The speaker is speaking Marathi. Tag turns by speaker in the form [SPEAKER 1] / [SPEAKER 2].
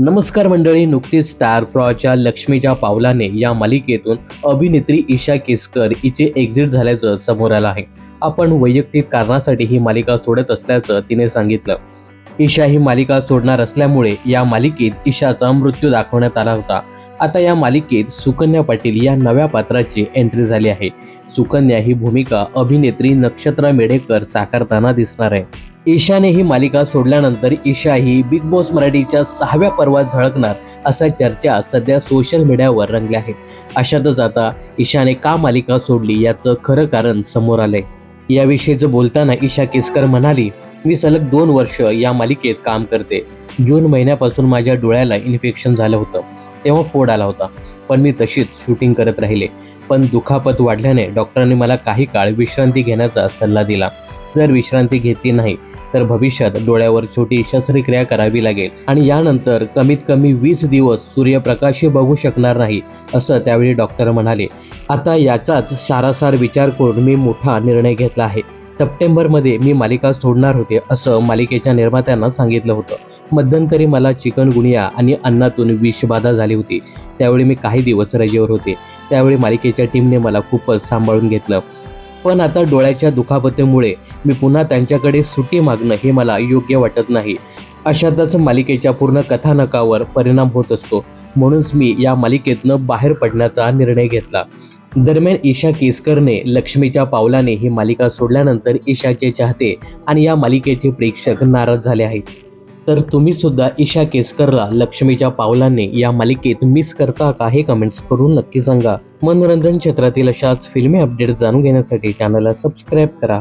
[SPEAKER 1] नमस्कार मंडळी नुकतीच स्टार प्रॉच्या लक्ष्मीच्या पावलाने या मालिकेतून अभिनेत्री ईशा केसकर हिचे एक्झिट झाल्याचं समोर आलं आहे. आपण वैयक्तिक कारणासाठी ही मालिका सोडत असल्याचं तिने सांगितलं. ईशा ही मालिका सोडणार असल्यामुळे या मालिकेत ईशाचा मृत्यू दाखवण्यात आला होता. आता या मालिकेत सुकन्या पाटील या नव्या पात्राची एंट्री झाली आहे. सुकन्या ही भूमिका अभिनेत्री नक्षत्रा मेढेकर साकारताना दिसणार आहे. ईशाने ही मालिका सोडल्यानंतर ईशा ही बिग बॉस मराठीच्या सहाव्या पर्वात झळकणार अशा चर्चा सध्या सोशल मीडियावर रंगल्या आहेत. अशातच आता ईशाने का मालिका सोडली याचं खरं कारण समोर आलंय. याविषयीचं बोलताना ईशा केसकर म्हणाली मी सलग दोन वर्ष या मालिकेत काम करते. जून महिन्यापासून माझ्या डोळ्याला इन्फेक्शन झालं होतं. तेव्हा फोड आला होता. पण मी तशीच शूटिंग करत राहिले. पण दुखापत वाढल्याने डॉक्टरांनी मला काही काळ विश्रांती घेण्याचा सल्ला दिला. जर विश्रांती घेतली नाही तर भविष्यात डोळ्यावर छोटी शस्त्रक्रिया करावी लागेल आणि यानंतर कमीत कमी वीस दिवस सूर्यप्रकाशही बघू शकणार नाही असं त्यावेळी डॉक्टर म्हणाले. आता याचाच सारासार विचार करून मी मोठा निर्णय घेतला आहे. सप्टेंबरमध्ये मी मालिका सोडणार होते असं मालिकेच्या निर्मात्यांना सांगितलं होतं. मध्यंतरी मला चिकनगुनिया आणि अन्नातून विषबाधा झाली होती. त्यावेळी मी काही दिवस रजेवर होते. त्यावेळी मालिकेच्या टीमने मला खूपच सांभाळून घेतलं. पण आता डोळ्याच्या दुखापतीमुळे मी पुन्हा त्यांच्याकडे सुट्टी मागणं हे मला योग्य वाटत नाही. अशातच मालिकेच्या पूर्ण कथानकावर परिणाम होत असतो. म्हणूनच मी या मालिकेतनं बाहेर पडण्याचा निर्णय घेतला. दरम्यान ईशा केसकरने लक्ष्मीच्या पावलाने ही मालिका सोडल्यानंतर ईशाचे चाहते आणि या मालिकेचे प्रेक्षक नाराज झाले आहेत. तर तुम्ही सुद्धा ईशा केसकरला लक्ष्मीच्या पावलाने या मालिकेत मिस करता का हे कमेंट्स करून नक्की सांगा. मनोरंजन क्षेत्रातील अशाच फिल्मी अपडेट जाणून घेण्यासाठी चॅनलला सबस्क्राईब करा.